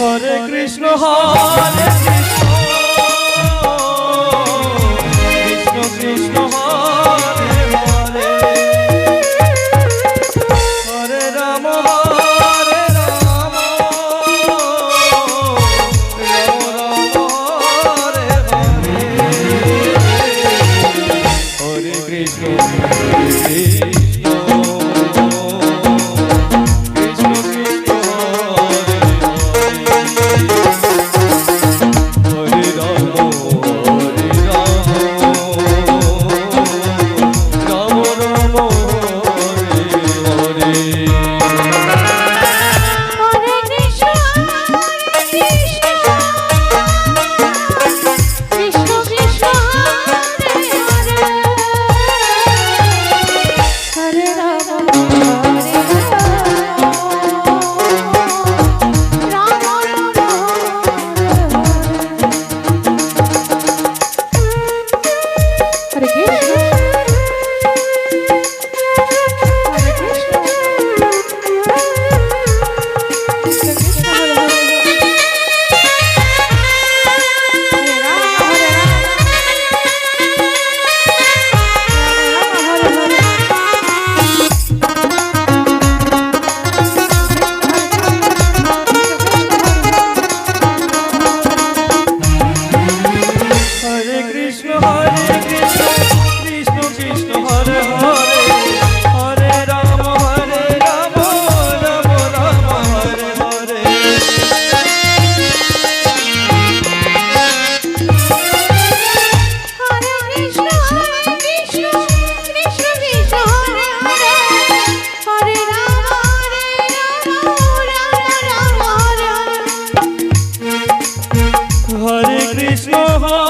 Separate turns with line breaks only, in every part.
করে
কৃষ্ণ হরে Bravo!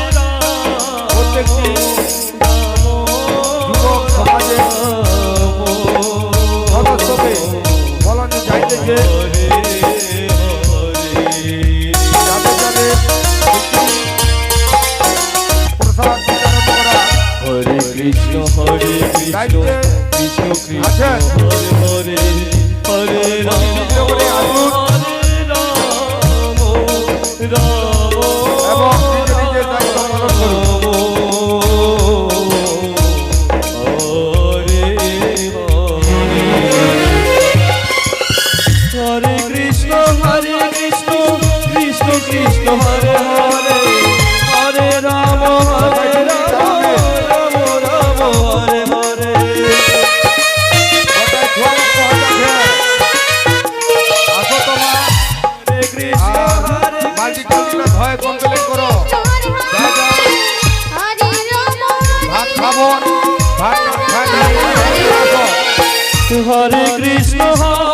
কৃষ্ণ কৃষ্ণ কৃষ্ণ হরে কৃষ্ণ হরে